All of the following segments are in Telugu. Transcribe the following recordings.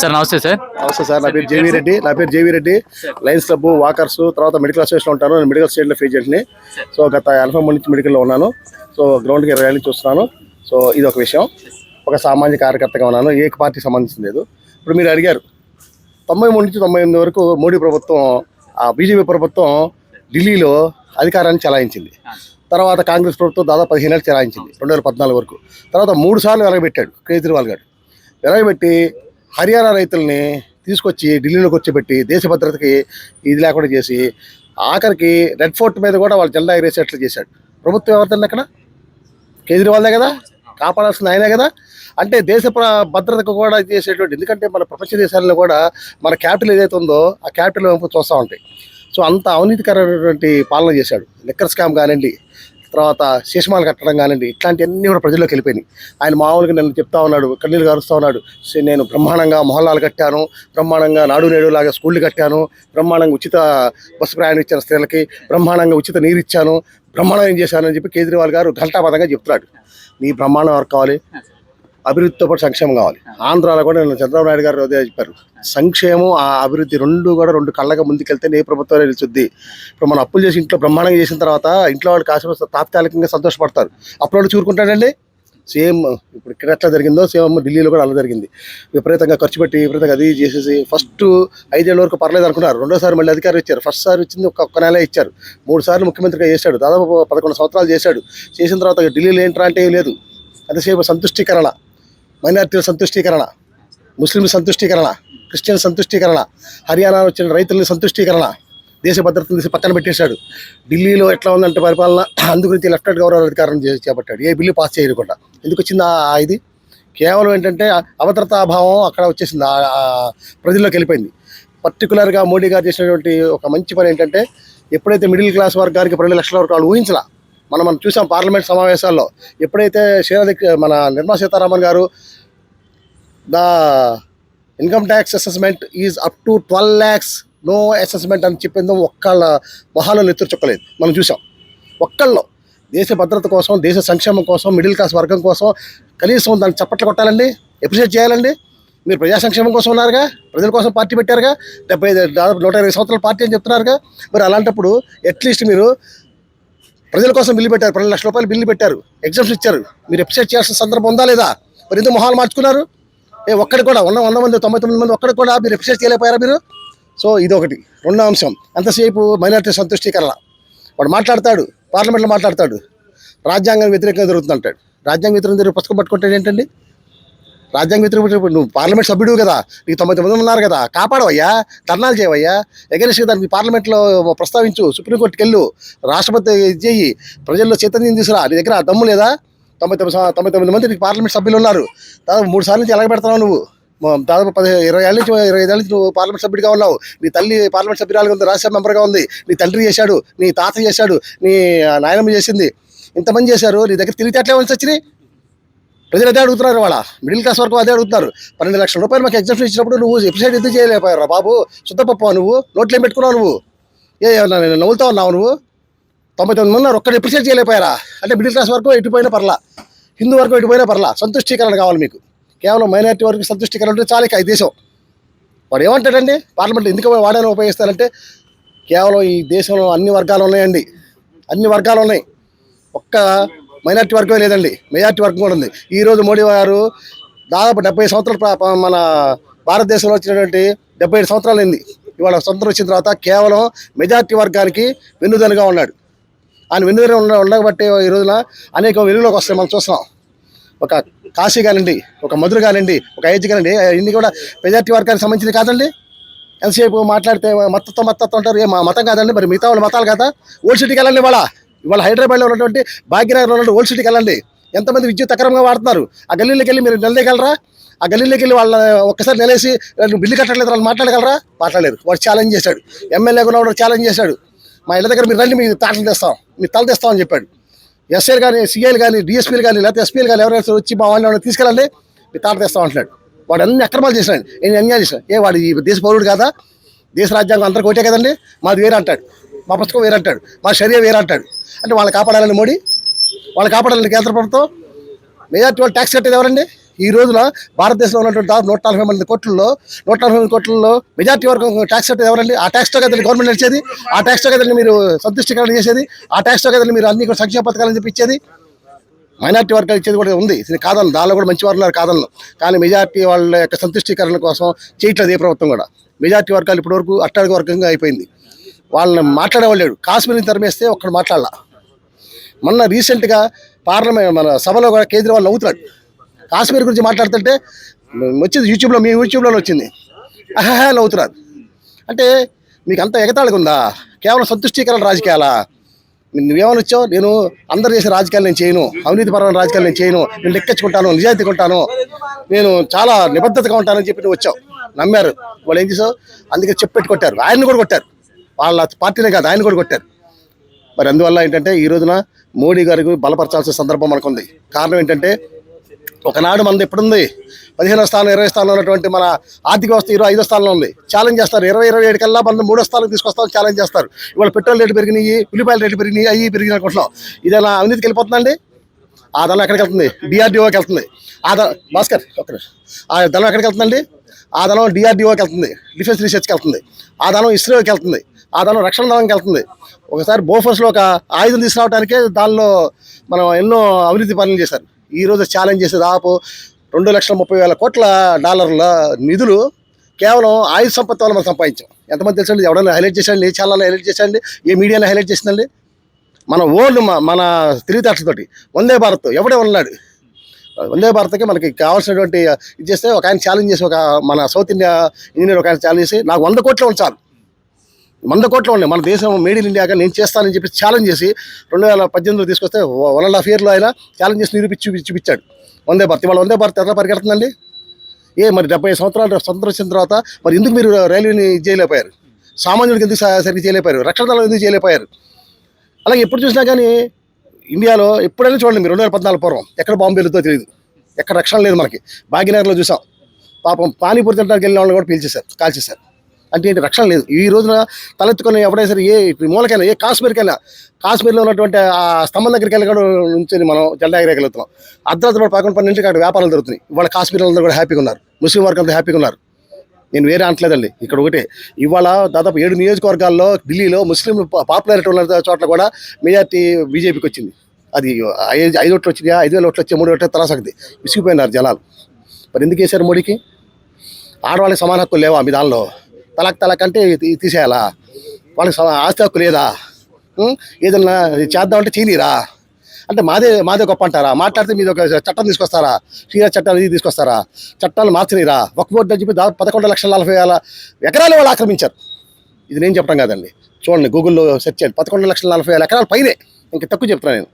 సార్ నమస్తే సార్. నమస్తే సార్ నా పేరు జేవీ రెడ్డి. నా పేరు JV Reddy. Lions club walkers తర్వాత మెడికల్ అసోసియేషన్ ఉంటాను. నేను మెడికల్ స్టేట్లో ఫేజెంట్ని సో గత ఎనభై మూడు నుంచి మెడికల్లో ఉన్నాను. సో గ్రౌండ్కి ఇరవై నుంచి చూస్తున్నాను సో ఇది ఒక విషయం. ఒక సామాజిక కార్యకర్తగా ఉన్నాను. ఏ పార్టీకి సంబంధించింది లేదు. ఇప్పుడు మీరు అడిగారు. తొంభై మూడు నుంచి తొంభై ఎనిమిది వరకు మోడీ ప్రభుత్వం ఆ బీజేపీ ప్రభుత్వం ఢిల్లీలో అధికారాన్ని చలాయించింది. తర్వాత కాంగ్రెస్ ప్రభుత్వం దాదాపు పదిహేను ఏళ్ళు చెలాయించింది. రెండు వేల పద్నాలుగు వరకు. తర్వాత మూడు సార్లు వెలగబెట్టాడు కేజ్రీవాల్ గారు. వెలగబెట్టి హర్యానా రైతుల్ని తీసుకొచ్చి ఢిల్లీలో కూర్చోబెట్టి దేశ భద్రతకి ఇది లేకుండా చేసి ఆఖరికి రెడ్ ఫోర్ట్ మీద కూడా వాళ్ళు జెండా ఎగరేసేట్లు చేశాడు. ప్రభుత్వం ఎవరిదండి అక్కడ కేజ్రీవాల్దే కదా? కాపాడాల్సింది ఆయనే కదా? అంటే దేశ భద్రతకు కూడా చేసేటువంటి ఎందుకంటే మన ప్రపంచ దేశాల్లో కూడా మన క్యాపిటల్ ఏదైతే ఉందో ఆ క్యాపిటల్ వైపు చూస్తూ ఉంటాయి. సో అంత అవినీతికరమైనటువంటి పాలన చేశాడు. లిక్కర్ స్కామ్ కానివ్వండి తర్వాత శేషమాలు కట్టడం కానివ్వండి ఇట్లాంటివన్నీ కూడా ప్రజల్లోకి వెళ్ళిపోయినాయి. ఆయన మామూలుగా నన్ను చెప్తా ఉన్నాడు కన్నీళ్ళు కారుస్తూ ఉన్నాడు. నేను బ్రహ్మాండంగా మొహల్లాలు కట్టాను బ్రహ్మాండంగా నాడు నేడు లాగా స్కూళ్ళు కట్టాను బ్రహ్మాండంగా ఉచిత బస్సు ప్రయాణం ఇచ్చాను స్త్రీలకి బ్రహ్మాండంగా ఉచిత నీరు ఇచ్చాను బ్రహ్మాండం ఏం చేశానని చెప్పి కేజ్రీవాల్ గారు ఘంటాపదంగా చెప్తున్నాడు. నీ బ్రహ్మాండం ఎవరు కావాలి? అభివృద్ధితో పాటు సంక్షేమం కావాలి. ఆంధ్రాలో కూడా నేను చంద్రబాబు నాయుడు గారు అదే చెప్పారు. సంక్షేమం ఆ అభివృద్ధి రెండు కూడా రెండు కళ్ళగా ముందుకెళ్తే ఏ ప్రభుత్వం నిలుచుద్ది. ఇప్పుడు మనం అప్పులు చేసి ఇంట్లో బ్రహ్మాండంగా చేసిన తర్వాత ఇంట్లో వాళ్ళు కాసేపు తాత్కాలికంగా సంతోషపడతారు. అప్పుడు వాళ్ళు చూరుకుంటాడండి సేమ్ ఇప్పుడు ఇక్కడ ఎట్లా జరిగిందో సేమ్ ఢిల్లీలో కూడా అలా జరిగింది. విపరీతంగా ఖర్చు పెట్టి విపరీతంగా అది చేసేసి ఫస్ట్ ఐదేళ్ళ వరకు పర్లేదు అనుకున్నారు. రెండోసారి మళ్ళీ అధికారం ఇచ్చారు. ఫస్ట్ సారి వచ్చింది ఒక ఒక్క నెల ఇచ్చారు. మూడు సార్లు ముఖ్యమంత్రిగా చేశాడు. దాదాపు పదకొండు సంవత్సరాలు చేశాడు. చేసిన తర్వాత ఢిల్లీలో ఏంట్రా అంటే ఏం లేదు. అంతసేపు సంతుష్టీకరణ. మైనార్టీల సంతుష్టీకరణ ముస్లింల సంతుష్టీకరణ క్రిస్టియన్ సంతుష్టీకరణ హర్యానా వచ్చిన రైతుల సంతుష్టీకరణ దేశ భద్రతను తీసి పక్కన పెట్టేశాడు. ఢిల్లీలో ఎట్లా ఉందంటే పరిపాలన అందుగురించి లెఫ్టినెంట్ గవర్నర్ అధికారం చేపట్టాడు. ఏ బిల్లు పాస్ చేయకుండా. ఎందుకు వచ్చింది ఆ ఇది? కేవలం ఏంటంటే అభద్రతాభావం అక్కడ వచ్చేసింది. ప్రజల్లోకి వెళ్ళిపోయింది. పర్టికులర్గా మోడీ గారు చేసినటువంటి ఒక మంచి పని ఏంటంటే ఎప్పుడైతే మిడిల్ క్లాస్ వర్గానికి రెండు లక్షల వరకు వాళ్ళు ఊహించలా మనం మనం చూసాం పార్లమెంట్ సమావేశాల్లో ఎప్పుడైతే శ్రీనాథ్ మన Nirmala Sitharaman garu the income tax assessment is up to twelve lakhs no assessment అని చెప్పిందో ఒక్కళ్ళ మొహాల్లో నెత్తురు చుక్కలేదు. మనం చూసాం. ఒక్కళ్ళు. దేశ భద్రత కోసం దేశ సంక్షేమం కోసం మిడిల్ క్లాస్ వర్గం కోసం కనీసం దాన్ని చప్పట్లు కొట్టాలండి. ఎప్రిషియేట్ చేయాలండి. మీరు ప్రజా సంక్షేమం కోసం ఉన్నారుగా? ప్రజల కోసం పార్టీ పెట్టారుగా? డెబ్బై ఐదు దాదాపు నూట ఇరవై సంవత్సరాల పార్టీ అని చెప్తున్నారుగా? మరి అలాంటప్పుడు అట్లీస్ట్ మీరు ప్రజల కోసం బిల్లు పెట్టారు. పన్నెండు లక్షల రూపాయలు బిల్లు పెట్టారు. ఎగ్జామ్స్ ఇచ్చారు. మీరు ఎప్రిషియేట్ చేయాల్సిన సందర్భం ఉందా లేదా? మరి ఎందుకు మొహాలు మార్చుకున్నారు? ఏ ఒక్కడి కూడా ఉన్న వంద మంది తొంభై తొమ్మిది మంది ఒక్కడికి కూడా మీరు అప్రిషియేట్ చేయలేకపోయారా మీరు? సో ఇది ఒకటి రెండో అంశం. ఎంతసేపు మైనార్టీ సంతుష్టీకరణ. వాడు మాట్లాడతాడు పార్లమెంట్లో మాట్లాడతాడు. రాజ్యాంగం వ్యతిరేకంగా జరుగుతుందంటాడు రాజ్యాంగ వ్యతిరేకం జరిగి పుస్తకం పట్టుకుంటాడు ఏంటండి? రాజ్యాంగ వ్యతిరేక నువ్వు పార్లమెంట్ సభ్యుడు కదా. నీకు తొంభై తొమ్మిది ఉన్నారు కదా. కాపాడవయ్యా. ధర్నాలు చేయవయ్యా. ఎగరెస్ట్ దానికి పార్లమెంట్లో ప్రస్తావించు. సుప్రీంకోర్టుకి వెళ్ళు రాష్ట్రపతి చేయి ప్రజల్లో చైతన్యం తీసుకురా. నీ దగ్గర దమ్ము లేదా? తొంభై తొమ్మిది తొంభై తొమ్మిది మంది నీకు పార్లమెంట్ సభ్యులు ఉన్నారు దాదాపు మూడు సార్లు నుంచి ఎలాగ పెడతావు నువ్వు? దాదాపు పది ఇరవై ఏళ్ళ నుంచి ఇరవై ఐదేళ్ళ నుంచి నువ్వు పార్లమెంట్ సభ్యుడిగా ఉన్నావు. నీ తల్లి పార్లమెంట్ సభ్యురాలుగా ఉంది రాజ్యసభ మెంబర్గా ఉంది. నీ తండ్రి చేశాడు నీ తాత చేశాడు నీ నాయనమ్మ చేసింది. ఇంతమంది చేశారు నీ దగ్గర తిరిగి అట్లే వచ్చి వచ్చినాయి ప్రజలు అదే అడుగుతున్నారు వాళ్ళ మిడిల్ క్లాస్ వరకు అదే అడుగుతున్నారు. పన్నెండు లక్షల రూపాయలు మాకు ఎగ్జామ్షన్ ఇచ్చినప్పుడు నువ్వు ఎపిసైడ్ ఎందుకు చేయలేకపోయారా బాబు? శుద్ధపప్పు నువ్వు నోట్లేం పెట్టుకున్నావు నువ్వు? ఏ ఏమన్నా నేను ఉన్నావు నువ్వు? తొంభై తొమ్మిది మంది ఉన్నారు. ఒక్కటి ఎప్రిషియేట్ చేయలేకపోయారా? అంటే మిడిల్ క్లాస్ వరకు ఎటుపోయినా పర్లా. హిందూ వరకు ఎటుపోయినా పర్లా. సంతుష్టీకరణ కావాలి మీకు. కేవలం మైనారిటీ వరకు సంతుష్టీకరణ ఉంటే చాలు ఇక ఈ దేశం. వాడు ఏమంటాడండి? పార్లమెంట్ ఎందుకు వాడని ఉపయోగిస్తారంటే కేవలం ఈ దేశంలో అన్ని వర్గాలు ఉన్నాయండి. అన్ని వర్గాలు ఉన్నాయి. ఒక్క మైనార్టీ వర్గమే లేదండి. మెజార్టీ వర్గం కూడా ఉంది. ఈ రోజు మోడీ గారు దాదాపు డెబ్బై సంవత్సరాలు మన భారతదేశంలో వచ్చినటువంటి డెబ్బై ఏడు సంవత్సరాలు అయింది. ఇవాళ స్వతంత్రం వచ్చిన తర్వాత కేవలం మెజార్టీ వర్గానికి వెన్నుదనుగా ఉన్నాడు. ఆయన వెన్నుదన ఉండ ఉండబట్టే ఈ రోజున అనేక వెలుగులోకి వస్తాయి మనం చూస్తున్నాం. ఒక కాశీ కానివ్వండి ఒక మధుర కానివ్వండి ఒక అయోధ్య కానివ్వండి ఇన్ని కూడా మెజార్టీ వర్గానికి సంబంధించింది కాదండి. ఎంతసేపు మాట్లాడితే మత్తత్వం మత్తత్వం అంటారు. ఏ మా మతం కాదండి మరి మిగతా వాళ్ళ మతాలు కదా? ఓల్డ్ సిటీకి వెళ్ళండి ఇవాళ. ఇవాళ హైదరాబాద్లో ఉన్నటువంటి భాగ్యనగర్లో ఉన్నటువంటి ఓల్డ్ సిటీకి వెళ్ళండి. ఎంతమంది విద్యుత్ అక్రమంగా వాడుతున్నారు? ఆ గల్లీలోకి వెళ్ళి మీరు నిలదీయగలరా? ఆ గల్లీలోకి వెళ్ళి వాళ్ళ ఒక్కసారి నిలేసి బిల్లు కట్టలేదు వాళ్ళు మాట్లాడగలరా? మాట్లాడలేరు వాడు ఛాలెంజ్ చేశాడు. ఎమ్మెల్యే కూడా వాడు ఛాలెంజ్ చేశాడు. మా ఇళ్ళ దగ్గర మీరు రండి మీ తాటలు తెస్తాం మీ తల తెస్తామని చెప్పాడు. ఎస్ఐలు కానీ సిఐలు కానీ డిఎస్పీలు కానీ లేకపోతే ఎస్పీలు కానీ ఎవరైనా వచ్చి మా వాళ్ళని తీసుకెళ్ళండి మీ తాట తెస్తాం అంటున్నాడు. వాడు అన్ని అక్రమాలు చేసినాడు నేను అన్యాయం చేశాను ఏ వాడు ఈ దేశ పౌరుడు కాదా? దేశ రాజ్యాంగం అందరికీ ఒకటే కదండి? మాది వేరే అంటాడు. మా పుస్తకం వేరే అంటాడు. మా శరీరం వేరే అంటాడు. అంటే వాళ్ళని కాపాడాలని మోడీ వాళ్ళు కాపాడాలని కేంద్ర ప్రభుత్వం. మెజార్టీ వాళ్ళు ట్యాక్స్ కట్టేది ఎవరండి? ఈ రోజున భారతదేశంలో ఉన్నటువంటి దాదాపు నూట నలభై మంది కోట్లలో నూట నలభై మంది కోట్లలో మెజార్టీ వరకు ట్యాక్స్ కట్టేది ఎవరండి? ఆ ట్యాక్స్తో కదా గవర్నమెంట్ నడిచేది. ఆ ట్యాక్స్తో కదా మీరు సంతుష్టికరణ చేసేది. ఆ ట్యాక్స్తో కదా మీరు అన్ని కూడా సంక్షేమ పథకాలను చెప్పి మైనార్టీ వర్గాలు ఇచ్చేది కూడా ఉంది. ఇది కాదన్న. దానిలో కూడా మంచి వారు ఉన్నారు కాదన్న. కానీ మెజార్టీ వాళ్ళ యొక్క సంతుష్టీకరణ కోసం చేయట్లేదు ఏ ప్రభుత్వం కూడా. మెజార్టీ వర్గాలు ఇప్పటివరకు అట్టడుగు వర్గంగా అయిపోయింది. వాళ్ళని మాట్లాడేవాళ్ళు కాశ్మీర్ని తరిమేస్తే ఒక్కడ మాట్లాడాల. మొన్న రీసెంట్గా పార్లమెంట్ మన సభలో కూడా కేజ్రీవాల్ నవ్వుతున్నాడు. కాశ్మీర్ గురించి మాట్లాడుతుంటే వచ్చింది యూట్యూబ్లో మీ యూట్యూబ్లో వచ్చింది. అహహా అవుతున్నారు అంటే మీకు అంత ఎగతాళిగా ఉందా? కేవలం సంతుష్టీకరణ రాజకీయాలా? నువ్వేమని వచ్చావు? నేను అందరు చేసే రాజకీయాలు నేను చేయను. అవినీతిపరమైన రాజకీయాలు నేను చేయను. నేను లెక్కించుకుంటాను నిజాయితీగా ఉంటాను నేను చాలా నిబద్ధతగా ఉంటానని చెప్పి నువ్వు వచ్చావు. నమ్మారు. వాళ్ళు ఏం చేసావు అందుకే చెప్పెట్టు కొట్టారు. ఆయన్ని కూడా కొట్టారు. వాళ్ళ పార్టీనే కాదు ఆయన కూడా కొట్టారు. మరి అందువల్ల ఏంటంటే ఈ రోజున మోడీ గారికి బలపరచాల్సిన సందర్భం మనకుంది. కారణం ఏంటంటే ఒకనాడు మనది ఎప్పుడుంది? పదిహేనో స్థానం ఇరవై స్థానంలో ఉన్నటువంటి మన ఆర్థిక వ్యవస్థ ఇరవై ఐదో స్థానంలో ఉంది. ఛాలెంజ్ చేస్తారు. ఇరవై ఇరవై ఏడు కల్లా మనం మూడో స్థానం తీసుకొస్తాం ఛాలెంజ్ చేస్తారు. ఇవాళ పెట్రోల్ రేటు పెరిగినాయి ఉల్లిపాయల రేటు పెరిగినాయి అవి పెరిగినాయి అనుకుంటున్నాం. ఇదేనా అవినీతికి వెళ్ళిపోతుందండి? ఆ ధనం ఎక్కడికి వెళ్తుంది డిఆర్డిఓకి వెళ్తుంది ఆ ద భాస్కర్ ఒక్క ఆ ధనం ఎక్కడికి వెళ్తుందండి ఆ ధనం డిఆర్డిఓకి వెళ్తుంది. డిఫెన్స్ రీసెర్చ్కి వెళ్తుంది. ఆ ధనం ఇస్రోకి వెళ్తుంది. ఆ ధనం రక్షణ దళంకి వెళ్తుంది. ఒకసారి బోఫర్స్లో ఒక ఆయుధం తీసుకురావడానికే దానిలో మనం ఎన్నో అవినీతి పనులు చేశారు. ఈరోజు ఛాలెంజ్ చేసి దాదాపు రెండు లక్షల ముప్పై వేల కోట్ల డాలర్ల నిధులు కేవలం ఆయుధ సంపత్తి వల్ల మనం సంపాదించాం. ఎంతమంది తెలుసండి? ఎవడైనా హైలైట్ చేసండి ఏ ఛానల్ హైలైట్ చేసండి ఏ మీడియాలో హైలైట్ చేసిందండి? మన ఓల్డ్ మన తెలివితేటలతోటి వందే భారత్. ఎవడే ఉన్నాడు? వందే భారత్కి మనకి కావాల్సినటువంటి ఇది చేస్తే ఒక ఆయన ఛాలెంజ్ చేసి ఒక మన సౌత్ ఇండియా ఇంజనీర్ ఒక ఆయన ఛాలెంజ్ చేసి నాకు వంద కోట్లు ఉంది చాలు. వంద కోట్లు ఉన్నాయి. మన దేశం మేడ్ ఇన్ ఇండియాగా నేను చేస్తానని చెప్పి ఛాలెంజ్ చేసి రెండు వేల పద్దెనిమిదిలో తీసుకొస్తే వన్ అండ్ హాఫ్ ఇయర్లో ఆయన ఛాలెంజ్ చేసి నిరూపించి చూపించాడు. వందే భారత్. ఇవాళ వందే భారత్ ఎట్లా పరిగెడుతుందండి? ఏ మరి డెబ్బై సంవత్సరాలు స్వతంత్రం వచ్చిన తర్వాత మరి ఎందుకు మీరు రైల్వేని చేయలేకపోయారు? సామాన్యుడికి ఎందుకు సరిగ్గా చేయలేకపోయారు? రక్షణ దళాలు ఎందుకు చేయలేకపోయారు? అలాగే ఎప్పుడు చూసినా కానీ ఇండియాలో ఎప్పుడైనా చూడండి మీరు రెండు వేల పద్నాలుగు పూర్వం ఎక్కడ బాంబు వెళ్తుందో తెలియదు ఎక్కడ రక్షణ లేదు మనకి. భాగ్యనగర్లో చూసాం. పాపం పానీపూరి తినడానికి వెళ్ళిన వాళ్ళని కూడా పీల్చేశారు కాల్చేశారు. అంటే ఏంటి రక్షణ లేదు. ఈ రోజున తలెత్తుకొని ఎవడైనా సరే ఏ ఇప్పుడు మూలకైనా ఏ కాశ్మీర్కైనా కాశ్మీర్లో ఉన్నటువంటి ఆ స్తంభం దగ్గరికి వెళ్ళి కూడా నుంచి మనం జెండా ఎగరేగలుగుతున్నాం అర్ధరాత్రి పదకొండు నుంచి అక్కడ వ్యాపారాలు జరుగుతున్నాయి. ఇవాళ కాశ్మీర్ అందరూ కూడా హ్యాపీగా ఉన్నారు. ముస్లిం వర్గం అంతా హ్యాపీగా ఉన్నారు. నేను వేరే అంటలేదండి ఇక్కడ ఒకటే. ఇవాళ దాదాపు ఏడు నియోజకవర్గాల్లో ఢిల్లీలో ముస్లిం పాపులారిటీ ఉన్న చోట్ల కూడా మెజార్టీ బీజేపీకి వచ్చింది. అది ఐదు ఐదు ఓట్లు వచ్చినాయా ఐదు వేల ఓట్లు వచ్చాయి మూడు ఓట్లు తలాసక్ది విసిగిపోయినారు జనాలు. మరి ఎందుకు వేశారు మోడీకి? ఆడవాళ్ళకి సమాన హక్కులు లేవా మీ దానిలో? తలక్ తలక్ అంటే తీసేయాలా? వాళ్ళకి ఆస్తి హక్కు లేదా? ఏదన్నా చేద్దామంటే చేయలేరా అంటే మాదే మాదే గొప్ప అంటారా? మాట్లాడితే మీద ఒక చట్టం తీసుకొస్తారా? క్షీర చట్టాలు ఇది తీసుకొస్తారా? చట్టాలు మార్చలేరా ఒక బోర్డు అని చెప్పి పదకొండు లక్షల నలభై వేల ఎకరాలు వాళ్ళు ఆక్రమించారు. ఇది నేను చెప్పడం కాదండి. చూడండి గూగుల్లో సెర్చ్ చేయండి. పదకొండు లక్షల నలభై వేల ఎకరాల పైనే. ఇంకా తక్కువ చెప్తున్నాను నేను.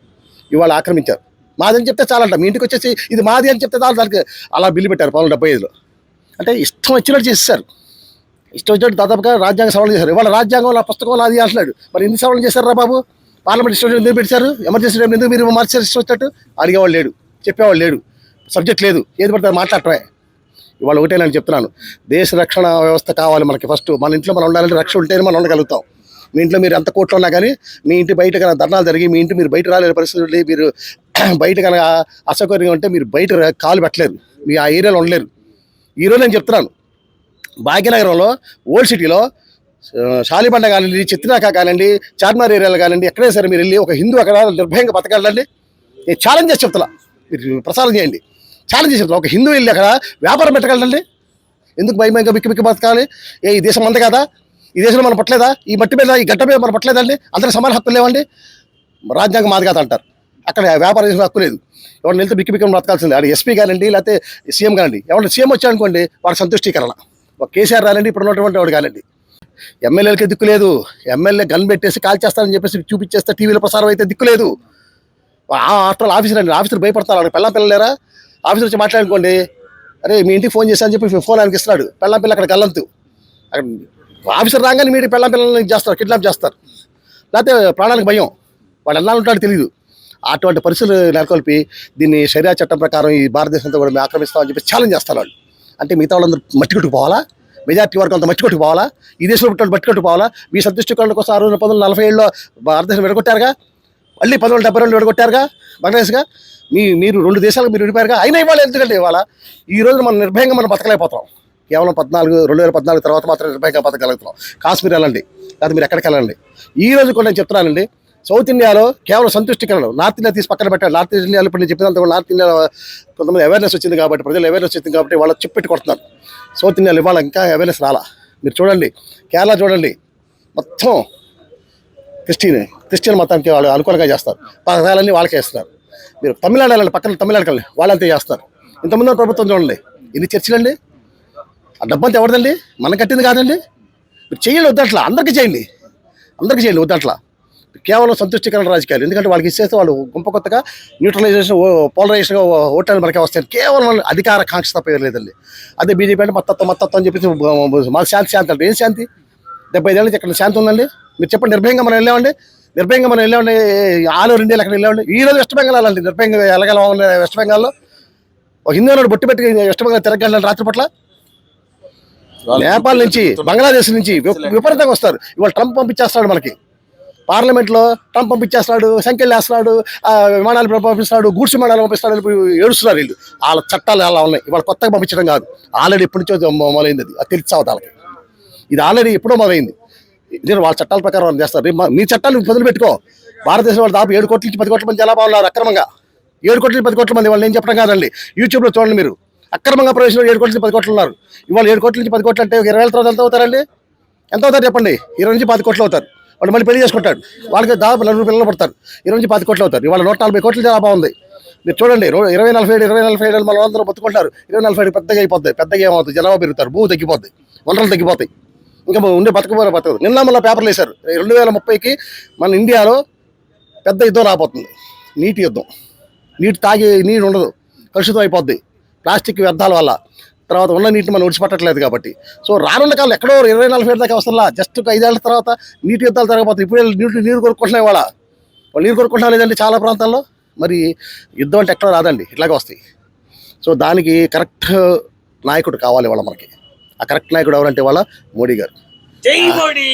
ఇవాళ ఆక్రమించారు. మాది అని చెప్తే చాలంట. మీ ఇంటికి వచ్చేసి ఇది మాది అని చెప్తే చాలు దానికి అలా బిల్లు పెట్టారు పనులు డెబ్బై ఐదులో అంటే ఇష్టం వచ్చినట్టు చేసేసారు. ఇష్టం వచ్చినట్టు దాదాపుగా రాజ్యాంగ సవరణ చేశారు. ఇవాళ రాజ్యాంగం నా పుస్తకం అది అంటున్నాడు. మరి ఎన్ని సవరణ చేశారా బాబు? పార్లమెంట్ ఇష్టం ఎందుకు పెట్టారు? ఎమర్జెన్సీ టైం ఎందుకు మీరు మార్చారు ఇష్టం వచ్చినట్టు? అడిగేవాళ్ళు లేడు. చెప్పేవాళ్ళు లేడు. సబ్జెక్ట్ లేదు. ఏది పడితే మాట్లాడటమే. ఇవాళ ఒకటే నేను చెప్తున్నాను. దేశ రక్షణ వ్యవస్థ కావాలి మనకి ఫస్ట్ మన ఇంట్లో మనం ఉండాలంటే రక్షణ ఉంటేనే మనం ఉండగలుగుతాం. మీ ఇంట్లో మీరు ఎంత కోట్లు ఉన్నా కానీ మీ ఇంటి బయట కనుక ధర్నాలు జరిగి మీ ఇంటి మీరు బయట రాలేని పరిస్థితులు మీరు బయట కనుక అసౌకర్యంగా ఉంటే మీరు బయట కాలు పెట్టలేరు. మీ ఆ ఏరియాలో ఉండలేరు. ఈరోజు నేను చెప్తున్నాను. భాగ్యనగరంలో ఓల్డ్ సిటీలో షాలిబండ కానివ్వండి చిత్రాక కానివ్వండి చార్మార్ ఏరియాలో కానివ్వండి ఎక్కడైనా సరే మీరు వెళ్ళి ఒక హిందూ అక్కడ నిర్భయంగా బతకాలండి నేను ఛాలెంజ్ చేసి చెప్తున్నా. మీరు ప్రసారం చేయండి. ఛాలెంజ్ చేసి చెప్తున్నా. ఒక హిందూ వెళ్ళి అక్కడ వ్యాపారం పెట్టగలండి ఎందుకు భయమయంగా మిక్కి మిక్కి బతకాలి? ఏ ఈ దేశం అంత కదా? ఈ దేశంలో మనం పట్టలేదా? ఈ మట్టి మీద ఈ గడ్డ మీద మనం పట్టలేదండి అందరికి సమాన హక్కులు లేవండి రాజ్యాంగం మాది కాదు అంటారు. అక్కడ వ్యాపారం చేసిన హక్కు లేదు. ఎవరిని వెళ్తే బిక్కి బిక్కి బ్రతకాల్సిందే అది ఎస్పీ కానివ్వండి లేకపోతే సీఎం కానివ్వండి. ఎవరిని సీఎం వచ్చారనుకోండి వాడు సంతుష్టీకరణ. కేసీఆర్ రాలండి ఇప్పుడు ఉన్నటువంటి వాడు కాలండి ఎమ్మెల్యేలకే దిక్కు లేదు. ఎమ్మెల్యే గన్ పెట్టేసి కాల్ చేస్తానని చెప్పేసి చూపించేస్తే టీవీలో ప్రసారం అయితే దిక్కు లేదు. ఆఫ్టర్ ఆఫీసర్ అండి ఆఫీసర్ భయపడతారు. అక్కడ పిల్ల పిల్లలేరా ఆఫీసర్ వచ్చి మాట్లాడుకోండి. అరే మీ ఇంటికి ఫోన్ చేస్తా అని చెప్పి ఫోన్ ఆయనకి ఇస్తున్నాడు. పిల్ల పిల్ల అక్కడ గల్లంతు. అక్కడ ఆఫీసర్ రాగానే మీరు పిల్ల పిల్లల్ని చేస్తారు కిడ్నాప్ చేస్తారు. లేకపోతే ప్రాణాలకు భయం. వాడు ఎలా ఉంటాడో తెలియదు అటువంటి పరిస్థితులు నెలకొల్పి దీన్ని శరీర చట్టం ప్రకారం ఈ భారతదేశంతో కూడా మేము ఆక్రమిస్తామని చెప్పి ఛాలెంజ్ చేస్తారు వాళ్ళు. అంటే మిగతా వాళ్ళందరూ మట్టి కొట్టుకుపోవాలా మెజార్టీ వరకు అంత మట్టి కొట్టుకుపోవాలా ఈ దేశంలో పుట్టిన మట్టి కొట్టుకుపోవాలా మీ సంతుష్టికరణ కోసం ఆరు వందల పంతొమ్మిది నలభై ఏళ్ళలో భారతదేశం విడగొట్టారుగా? మళ్ళీ పంతొమ్మిది వందల డెబ్బై రెండు విడగొట్టారుగా? బంగ్లాదేశ్గా? మీ మీరు రెండు దేశాలకు మీరు విడిపోయారుగా? అయినా ఇవాళ ఎందుకంటే ఇవాళ ఈ రోజు మనం నిర్భయంగా మనం బతకలేకపోతాం కేవలం పద్నాలుగు రెండు వేల పద్నాలుగు తర్వాత మాత్రం నిర్భయంగా బతకగలుగుతున్నాం. కాశ్మీర్ వెళ్ళండి లేదా మీరు ఎక్కడికి వెళ్ళండి. ఈ రోజు కూడా నేను చెప్తున్నానండి సౌత్ ఇండియాలో కేవలం సంతుష్టికరణం నార్త్ ఇండియా తీసి పక్కన పెట్టారు. నార్త్ ఇండియాలో ఇప్పుడు నేను చెప్పినంత కూడా నార్త్ ఇండియాలో కొంతమంది అవేర్నెస్ వచ్చింది కాబట్టి ప్రజలు అవేర్నెస్ వచ్చింది కాబట్టి వాళ్ళు చెప్పెట్టి కొడుతున్నారు. సౌత్ ఇండియాలో ఇవాళ ఇంకా అవేర్నెస్ రాలా. మీరు చూడండి కేరళ చూడండి. మొత్తం క్రిస్టియన్ క్రిస్టియన్ మతానికి వాళ్ళు అనుకూలంగా చేస్తారు. పదాలన్నీ వాళ్ళకే ఇస్తున్నారు. మీరు తమిళనాడు వెళ్ళండి పక్కన తమిళనాడు వెళ్ళండి. వాళ్ళంతే చేస్తారు. ఇంతకుముందు ప్రభుత్వం చూడండి. ఎన్ని చర్చిలండి ఆ డబ్బంతా ఎవరిదండి? మనం కట్టింది కాదండి? మీరు చేయండి వద్దట్లా. అందరికీ చేయండి. అందరికీ చేయండి వద్దట్లా. కేవలం సంతుష్టికరణ రాజకీయాలు. ఎందుకంటే వాళ్ళకి ఇచ్చేస్తే వాళ్ళు గుంప కొత్తగా న్యూట్రలైజేషన్ పోలరైజేషన్గా ఓట్లు మనకే వస్తాయి. కేవలం అధికార కాంక్ష తప్ప ఏం లేదండి. అదే బీజేపీ అంటే మత్తత్వం మత్తత్వం అని చెప్పేసి మాకు శాంతి శాంతి అంటే ఏం శాంతి? డెబ్బై ఐదేళ్ళ నుంచి ఇక్కడ శాంతి ఉందండి? మీరు చెప్పండి నిర్భయంగా మనం వెళ్ళామండి. నిర్భయంగా మనం వెళ్ళామండి. ఆల్ ఓవర్ ఇండియాలో అక్కడ వెళ్ళామండి? ఈ రోజు వెస్ట్ బెంగాల్ వెళ్ళండి నిర్భయంగా వెళ్ళగలం వెస్ట్ బెంగాల్లో? ఒక హిందూ నాడు బొట్టు పెట్టి వెస్ట్ బెంగాల్ తిరగలండి రాత్రి పట్ల. నేపాల్ నుంచి బంగ్లాదేశ్ నుంచి విపరీతంగా వస్తారు. ఇవాళ ట్రంప్ పంపించేస్తాడు మనకి. పార్లమెంట్లో ట్రంప్ పంపించేస్తున్నాడు సంఖ్యలు వేస్తున్నాడు విమానాలు పంపిస్తాడు గూడ్స్ విమానాలు పంపిస్తాడు ఏడుస్తున్నారు వీళ్ళు. వాళ్ళ చట్టాలు అలా ఉన్నాయి? ఇవాళ కొత్తగా పంపించడం కాదు. ఆల్రెడీ ఎప్పటి నుంచో మొదలైంది. అది అది తెలిసి వాళ్ళకి. ఇది ఆల్రెడీ ఎప్పుడో మొదలైంది. నేను వాళ్ళ చట్టాల ప్రకారం వాళ్ళు చేస్తారు. మీ చట్టాలు పొందులు పెట్టుకో. భారతదేశం వాళ్ళు దాపు ఏడు కోట్ల నుంచి పది కోట్ల మంది ఎలా బాగున్నారు అక్రమంగా. ఏడు కోట్ల నుంచి పది కోట్ల మంది వాళ్ళు నేను చెప్పడం కాదండి. యూట్యూబ్లో చూడండి మీరు. అక్రమంగా ప్రవేశంలో ఏడు కోట్ల నుంచి పది కోట్లు ఉన్నారు. ఇవాళ ఏడు కోట్ల నుంచి పది కోట్లు అంటే ఇరవై వేల తర్వాత ఎంత అవుతారండి? ఎంత అవుతారు చెప్పండి? ఇరవై నుంచి పది కోట్లు అవుతారు. వాళ్ళు మళ్ళీ పెళ్ళి చేసుకుంటాడు. వాళ్ళకి దాదాపు నలుగురు పిల్లలు పడతారు. ఇరవై నుంచి పది కోట్లు అవుతారు. ఇవాళ నూట నలభై కోట్లు చాలా ఉంది మీరు చూడండి ఇరవై నలభై ఏడు ఇరవై నలభై ఏడు మన అందరూ బతుకుంటారు. ఇరవై నలభై ఏడు పెద్దగా అయిపోద్ది. పెద్దగా ఏమవుతుంది జనాభా పెరుగుతారు. భూ తగ్గిపోద్ది. వనరులు తగ్గిపోతాయి. ఇంకా ఉండే బతుకు బతకదు. నిన్న మళ్ళీ పేపర్లు వేశారు. రెండు వేల ముప్పైకి మన ఇండియాలో పెద్ద యుద్ధం రాబోతుంది. నీటి యుద్ధం. నీటి తాగే నీరు ఉండదు. కలుషితం అయిపోద్ది. ప్లాస్టిక్ వ్యర్థాల వల్ల. తర్వాత ఉన్న నీటిని మనం విడిచిపెట్టట్లేదు కాబట్టి. సో రానున్న కాలం ఎక్కడో ఇరవై నలభై ఏళ్ళ దాకా వస్తుందా జస్ట్ ఒక ఐదేళ్ళ తర్వాత నీటి యుద్ధాలు జరగబోతాయి ఇప్పుడు నీటి నీరు కొనుక్కుంటున్నాయి వాళ్ళ వాళ్ళు నీరు కొనుక్కుంటున్నారు లేదండి చాలా ప్రాంతాల్లో. మరి యుద్ధం అంటే ఎక్కడ రాదండి. ఇట్లాగే వస్తాయి. సో దానికి కరెక్ట్ నాయకుడు కావాలి వాళ్ళ మనకి. ఆ కరెక్ట్ నాయకుడు ఎవరంటే వాళ్ళ మోడీ గారు. జై మోడీ!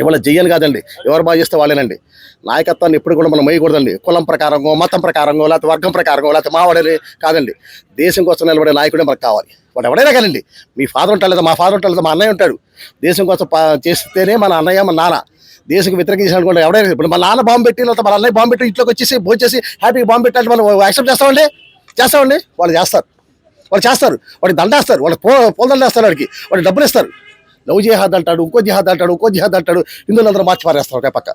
ఇవాళ జయ్యని కాదండి. ఎవరు బాగా చేస్తే వాళ్ళేనండి. నాయకత్వాన్ని ఎప్పుడు కూడా మనం వేయకూడదండి కులం ప్రకారంగా మతం ప్రకారంగా లేకపోతే వర్గం ప్రకారంగా లేకపోతే మావాడని కాదండి. దేశం కోసం నిలబడే నాయకుడే మనకు కావాలి. వాడు ఎవడైనా కానండి మీ ఫాదర్ ఉంటాడు లేదా మా ఫాదర్ ఉంటాడు లేదా మా అన్నయ్య ఉంటాడు. దేశం కోసం పా- చేస్తేనే మన అన్నయ్య మన నాన్న. దేశం వ్యతిరేక చేసిన ఎవడైనా ఇప్పుడు మా నాన్న బాంబు పెట్టి లేకపోతే మన అన్నయ్య బాంబు పెట్టి ఇంట్లోకి వచ్చేసి భోజేసి హ్యాపీగా బాంబు పెట్టాలంటే మనం యాక్సెప్ట్ చేస్తామండి చేస్తామండి వాళ్ళు చేస్తారు. వాళ్ళు చేస్తారు. వాడికి దండేస్తారు వాళ్ళు పో పూలదండేస్తారు వాడికి. వాడికి డబ్బులు ఇస్తారు. లవ్ జిహాద్ అంటాడు ఇంకో జిహాద్ అంటాడు ఇంకో జిహాద్ అంటాడు హిందువులందరూ మార్చి పారేస్తారు ఒక పక్క.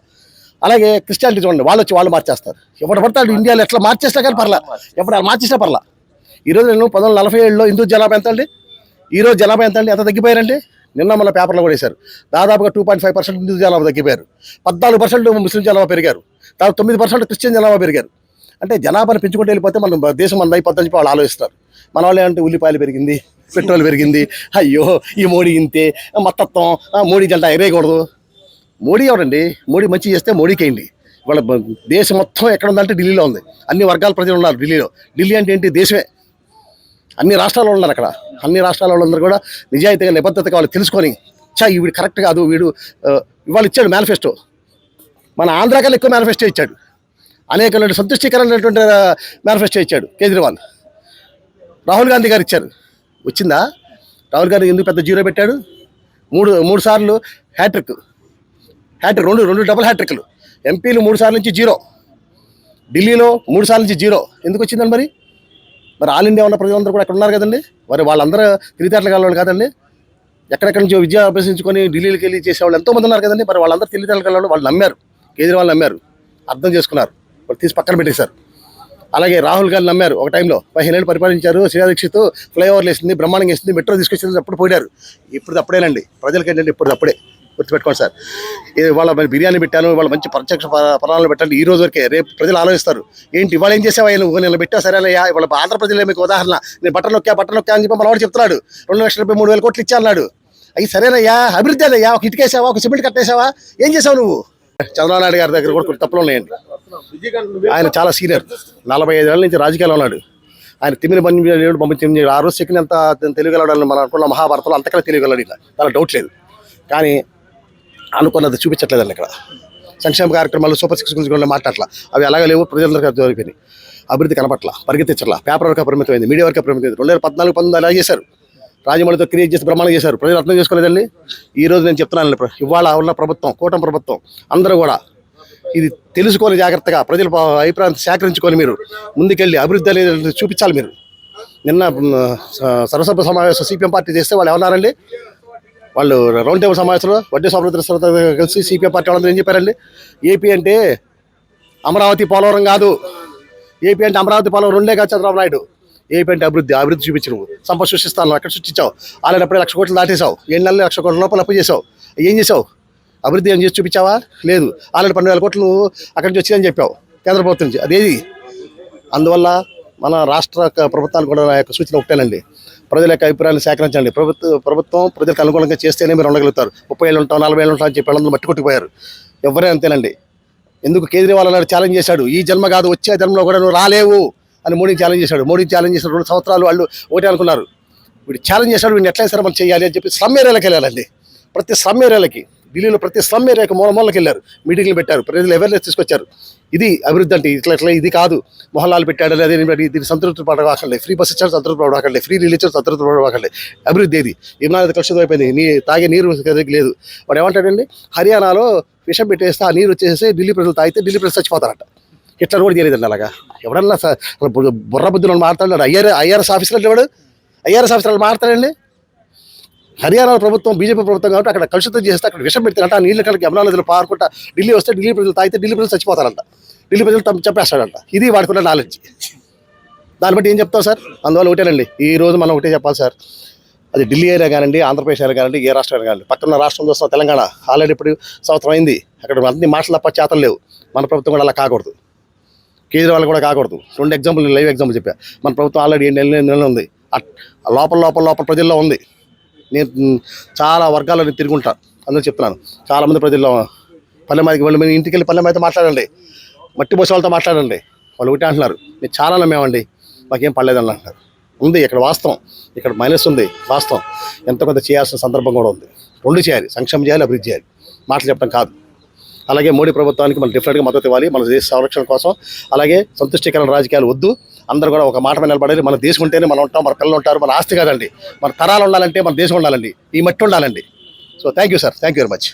అలాగే క్రిస్టియానిటీ చూడండి వాళ్ళు వచ్చి వాళ్ళు మార్చేస్తారు. ఎవడు పడతాడు ఇండియాలో ఎట్లా మార్చేసినా కానీ పర్లా. ఎప్పుడు మార్చేసినా పర్లా. ఈరోజు నేను పంతొమ్మిది వందల నలభై ఏడులో హిందూ జనాభా ఎంత అండి ఈరోజు జనాభా ఎంత అండి ఎంత తగ్గిపోయారండి? నిన్న మన పేపర్లో కూడా వేశారు. దాదాపుగా two point five percent Hindu జనాభా తగ్గిపోయారు. పద్నాలుగు పర్సెంట్ ముస్లిం జనాభా పెరిగారు. తర్వాత తొమ్మిది పర్సెంట్ క్రిస్టియన్ జనాభా పెరిగారు. అంటే జనాభాను పెంచుకుంటూ వెళ్ళిపోతే మనం దేశం మన అయిపోతుందని చెప్పి వాళ్ళు ఆలోచిస్తారు. మన వాళ్ళు ఏంటంటే ఉల్లిపాయలు పెరిగింది. పెట్రోల్ పెరిగింది. అయ్యో ఈ మోడీ ఇంతే మత్తత్వం మోడీ జెండా ఎరేయకూడదు. మోడీ ఎవరండి? మోడీ మంచి చేస్తే మోడీకేయండి అయింది వాళ్ళ దేశం మొత్తం ఎక్కడ ఉందంటే ఢిల్లీలో ఉంది. అన్ని వర్గాల ప్రజలు ఉన్నారు ఢిల్లీలో. ఢిల్లీ అంటే ఏంటి? దేశమే. అన్ని రాష్ట్రాల్లో ఉన్నారు అక్కడ. అన్ని రాష్ట్రాల వాళ్ళందరూ కూడా నిజాయితీగా నిబద్ధతగా వాళ్ళు తెలుసుకొని చా వీడు కరెక్ట్ కాదు వీడు ఇవాళ ఇచ్చాడు మేనిఫెస్టో. మన ఆంధ్ర కన్నా ఎక్కువ మేనిఫెస్టో ఇచ్చాడు. అనేక సంతుష్టికరమైనటువంటి మేనిఫెస్టో ఇచ్చాడు కేజ్రీవాల్. రాహుల్ గాంధీ గారు ఇచ్చారు. వచ్చిందా? రాహుల్ గాంధీ ఎందుకు పెద్ద జీరో పెట్టాడు? మూడు మూడు సార్లు హ్యాట్రిక్. హ్యాట్రిక్ రెండు రెండు డబుల్ హ్యాట్రిక్లు. ఎంపీలు మూడు సార్ల నుంచి జీరో. ఢిల్లీలో మూడు సార్ల నుంచి జీరో. ఎందుకు వచ్చిందండి మరి? మరి ఆల్ ఇండియా ఉన్న ప్రజలందరూ కూడా అక్కడ ఉన్నారు కదండి. మరి వాళ్ళందరూ తెలివితేటలు కలవాళ్ళు కాదండి. ఎక్కడెక్కడి నుంచో విద్య అభ్యసించుకొని ఢిల్లీకి వెళ్ళి చేసేవాళ్ళు ఎంతోమంది ఉన్నారు కదండి. మరి వాళ్ళందరూ తెలివితేటలు కలవాళ్ళు వాళ్ళు నమ్మారు. కేజ్రీవాల్ నమ్మారు. అర్థం చేసుకున్నారు. వాళ్ళు తీసి పక్కన పెట్టేశారు. అలాగే రాహుల్ గాంధీ నమ్మారు. ఒక టైంలో పదిహేనేళ్ళు పరిపాలించారు. శ్రీరా దీక్షిత్ ఫ్లైఓవర్లు వేసింది బ్రహ్మాండంగా వేసింది మెట్రో తీసుకొచ్చింది అప్పుడు పోయారు ఇప్పుడు అప్పుడేనండి. ప్రజలకి ఏంటంటే ఇప్పుడు అప్పుడే. గుర్తుపెట్టుకోండి సార్. ఇది వాళ్ళ మరి బిర్యానీ పెట్టాను వాళ్ళ మంచి ప్రత్యక్ష ప- ప్రణాళిక ఈ రోజు వరకే రేపు ప్రజలు ఆలోచిస్తారు. ఏంటి ఇవాళ ఏం చేసావా నువ్వు? నేను పెట్టా సరేనయ్యా ఇవాళ ఆంధ్రప్రదేశ్లో మీకు ఉదాహరణ. నేను బట్టలు నొక్కా బట్టలు నొక్కా అని చెప్పి మనవాడు చెప్తున్నాడు. రెండు లక్షల డెబ్బై మూడు వేల కోట్లు ఇచ్చా అన్నాడు అవి సరేనయ్యా అభివృద్ధి అయ్యా ఒక ఇటుకేసావా ఒక సిమెంట్ కట్టేసావా? ఏం చేసావు నువ్వు? చంద్రబాబు నాయుడు గారి దగ్గర కూడా కొన్ని తప్పులు ఉన్నాయండి. ఆయన చాలా సీనియర్. నలభై ఐదు ఏళ్ళ నుంచి రాజకీయాల్లో ఉన్నాడు. ఆయన తిమ్మిని పంపించాడు పంపించి ఆ రోజు చెక్కిన అంత తెలియగలడాలని మనం అనుకున్న మహాభారతంలో అంతకన్నా తెలియగలడు ఇలా చాలా డౌట్ లేదు. కానీ అనుకున్నది చూపించట్లేదండి ఇక్కడ. సంక్షేమ కార్యక్రమాలు సూపర్ సిక్స్ గురించి కూడా మాట్లాడలా అవి అలాగే లేవు ప్రజలందరికీ జరిగిపోయినాయి. అభివృద్ధి కనపట్ల పరిగెత్తించట్లా. పేపర్ వరకు పరిమితమైంది మీడియా వరకు పరిమితమైంది రెండు వేల పద్నాలుగు పంతొమ్మిది అలా చేశారు. రాజమౌళితో క్రియేట్ చేసి బ్రహ్మాండం చేశారు. ప్రజలు అర్థం చేసుకోలేదండి. ఈ రోజు నేను చెప్తున్నాను ఇవాళ ఉన్న ప్రభుత్వం కూటమి ప్రభుత్వం అందరూ కూడా ఇది తెలుసుకొని జాగ్రత్తగా ప్రజల అభిప్రాయం సేకరించుకొని మీరు ముందుకెళ్ళి అభివృద్ధి అనేది చూపించాలి మీరు. నిన్న సర్వసభ సర్వసభ్య సమావేశం సిపిఎం పార్టీ చేస్తే వాళ్ళు ఏమన్నారండి? వాళ్ళు రౌండ్ టేబుల్ సమావేశంలో వడ్డీ సోమరుద్ర కలిసి సిపిఎం పార్టీ వాళ్ళందరూ ఏం చెప్పారండి? ఏపీ అంటే అమరావతి పోలవరం కాదు. ఏపీ అంటే అమరావతి పోలవరం రెండే కాదు చంద్రబాబు నాయుడు. ఏపీ అంటే అభివృద్ధి అభివృద్ధి చూపించి నువ్వు సంపద సృష్టిస్తాను అక్కడ సృష్టించావు. ఆల్రెడీ లక్ష కోట్లు దాటేశావు. ఏడు నెలలు లక్ష కోట్ల లోపల అప్పు చేసావు ఏం చేసావు అభివృద్ధి ఏం చేసి చూపించావా? లేదు. ఆల్రెడీ పన్నెండు వేల కోట్లు అక్కడి నుంచి వచ్చిందని చెప్పావు కేంద్ర ప్రభుత్వం నుంచి. అదేది? అందువల్ల మన రాష్ట్ర క- ప్రభుత్వాలు కూడా నా యొక్క సూచన ఒకటేనండి. ప్రజల యొక్క అభిప్రాయాలు సేకరించండి. ప్రభుత్వ ప్రభుత్వం ప్రజలకు అనుకూలంగా చేస్తేనే మీరు ఉండగలుగుతారు. ముప్పై ఏళ్ళు ఉంటాం నలభై ఏళ్ళు ఉంటాం అని చెప్పి వాళ్ళందరూ మట్టి కొట్టిపోయారు ఎవరే అంతేనండి. ఎందుకు కేజ్రీవాల్ అన్నాడు ఛాలెంజ్ చేశాడు. ఈ జన్మ కాదు వచ్చే జన్మలో కూడా నువ్వు రాలేవు అని మోడీ ఛాలెంజ్ చేశాడు. మోడీ ఛాలెంజ్ చేసిన రెండు సంవత్సరాలు వాళ్ళు ఒకటే అనుకున్నారు. వీడు ఛాలెంజ్ చేశాడు వీడిని ఎట్లయినా సరే మనం చేయాలి అని చెప్పి స్లమ్ ఏరియాలకు వెళ్ళాలండి. ప్రతి స్లమ్ ఏరియాలకి ఢిల్లీలో ప్రతి స్లమ్ ఏరియాకి మూల మూలకి వెళ్ళారు. మీటింగ్లు పెట్టారు. ప్రజలు అవేర్నెస్ తీసుకొచ్చారు. ఇది అభివృద్ధి అంటే ఇట్లా ఇట్లా ఇది కాదు. మొహల్లాలు పెట్టాడు అదే దీన్ని సంతృప్తి పడవాకండి. ఫ్రీ బస్ ఇచ్చారు సంతృప్తి పడవాకండి. ఫ్రీ నీళ్ళు ఇచ్చారు సంతృప్తి పడవాకండి. అభివృద్ధి ఏది ఏమన్నా కలుషితం అయిపోయింది. నీ తాగే నీరు లేదు. వాడు ఏమంటాడండి? హర్యానాలో విషం పెట్టేస్తే ఆ నీరు వచ్చేసి ఢిల్లీ ప్రజలు తాగితే ఢిల్లీ ప్రజలు చచ్చిపోతారట. ఇట్లా కూడా చేయలేదండి అలాగా. ఎవడన్నా స- బుర్ర- బుద్ధులు మాట్లాడాడు ఐఆర్ ఐఆర్ఎస్ ఆఫీసర్లు వాడు ఐఆర్ఎస్ ఆఫీసర్లు మాట్లాడండి హర్యానా ప్రభుత్వం బీజేపీ ప్రభుత్వం కాబట్టి అక్కడ కలుషితం చేస్తే అక్కడ విషం పెడతారంట ఆ నీళ్ళ కలిగి యమునా నదిలో పారుకుంటా ఢిల్లీ వస్తే ఢిల్లీ ప్రజలు తాగితే ఢిల్లీ ప్రజలు చచ్చిపోతారంట. ఢిల్లీ ప్రజలు తప్ప చెప్పేస్తాడంట ఇది వాడుకున్న నాలెడ్జ్ దాన్ని బట్టి ఏం చెప్తాం సార్? అందువల్ల ఒకటేనండి. ఈ రోజు మనం ఒకటే చెప్పాలి సార్. అది ఢిల్లీ ఏరియా కానివ్వండి ఆంధ్రప్రదేశ్ ఏరియా కానివ్వండి ఏ రాష్ట్రం అయినా కానివ్వండి పక్కన రాష్ట్రం చూస్తాం తెలంగాణ. ఆల్రెడీ ఇప్పుడు సంవత్సరం అయింది. అక్కడ అన్ని మాటలు తప్ప చేతలు లేవు. మన ప్రభుత్వం కూడా అలా కాకూడదు. కేజ్రీవాల్ కూడా కాకూడదు. రెండు ఎగ్జాంపుల్ లైవ్ ఎగ్జాంపుల్ చెప్పా. మన ప్రభుత్వం ఆల్రెడీ ఏడు నెలలు నెలలు ఉంది. లోపల లోపల లోపల ప్రజల్లో ఉంది. నేను చాలా వర్గాల్లో నేను తిరుగుంటా. అందరూ చెప్తున్నాను. చాలామంది ప్రజల్లో పల్లె మాదికి వాళ్ళు మీరు ఇంటికి వెళ్ళి పల్లె అయితే మాట్లాడండి. మట్టి పోసే వాళ్ళతో మాట్లాడండి. వాళ్ళు ఒకటే అంటున్నారు. మీరు చాలా నమ్మేమండి మాకేం పడలేదని అంటున్నారు. ఉంది ఇక్కడ వాస్తవం. ఇక్కడ మైనస్ ఉంది. వాస్తవం. ఎంత కొంత చేయాల్సిన సందర్భం కూడా ఉంది. రెండు చేయాలి. సంక్షేమం చేయాలి అభివృద్ధి చేయాలి. మాటలు చెప్పడం కాదు. అలాగే మోడీ ప్రభుత్వానికి మనం డిఫరెంట్గా మద్దతు ఇవ్వాలి. మన దేశ సంరక్షణ కోసం. అలాగే సంతుష్టికరణ రాజకీయాలు వద్దు. అందరూ కూడా ఒక మాట మీద నిలబడాలి. మన దేశం ఉంటేనే మనం ఉంటాం మన పిల్లలు ఉంటారు మన ఆస్తి కాదండి. మన తరాలు ఉండాలంటే మన దేశం ఉండాలండి. ఈ మట్టి ఉండాలండి. So thank you sir thank you very much